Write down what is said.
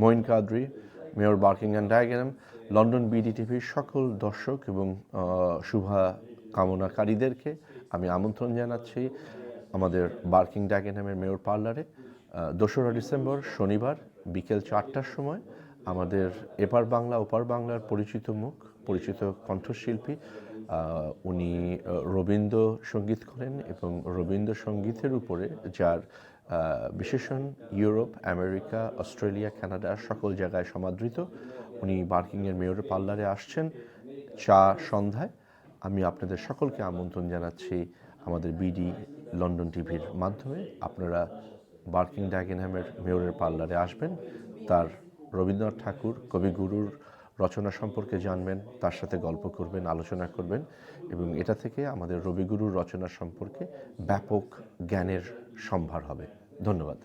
Moin Qadri, mayor Barking and Dagenham, London BD টিভির সকল দর্শক এবং শুভা কামনাকারীদেরকে আমি আমন্ত্রণ জানাচ্ছি আমাদের বার্কিং ডায়াগ্রামের মেয়র পার্লারে। দোসরা ডিসেম্বর শনিবার বিকেল চারটার সময় আমাদের এপার বাংলা, ওপার বাংলার পরিচিত মুখ, পরিচিত কণ্ঠশিল্পী উনি আহ, রবীন্দ্র সংগীত করেন এবং রবীন্দ্র সঙ্গীতের উপরে যার বিশেষণ ইউরোপ আমেরিকা অস্ট্রেলিয়া কানাডা সকল জায়গায় সমাদৃত। উনি বার্কিংয়ের মেয়র পার্লারে আসছেন চা সন্ধ্যায়। আমি আপনাদের সকলকে আমন্ত্রণ জানাচ্ছি আমাদের বিডি লন্ডন টিভির মাধ্যমে। আপনারা বার্কিং ড্যাগেনহ্যামের মেয়রের পার্লারে আসবেন। তার রবীন্দ্রনাথ ঠাকুর কবিগুরুর রচনা সম্পর্কে জানবেন, তার সাথে গল্প করবেন, আলোচনা করবেন এবং এটা থেকে আমাদের রবিগুরুর রচনা সম্পর্কে ব্যাপক জ্ঞানের সম্ভার হবে। ধন্যবাদ।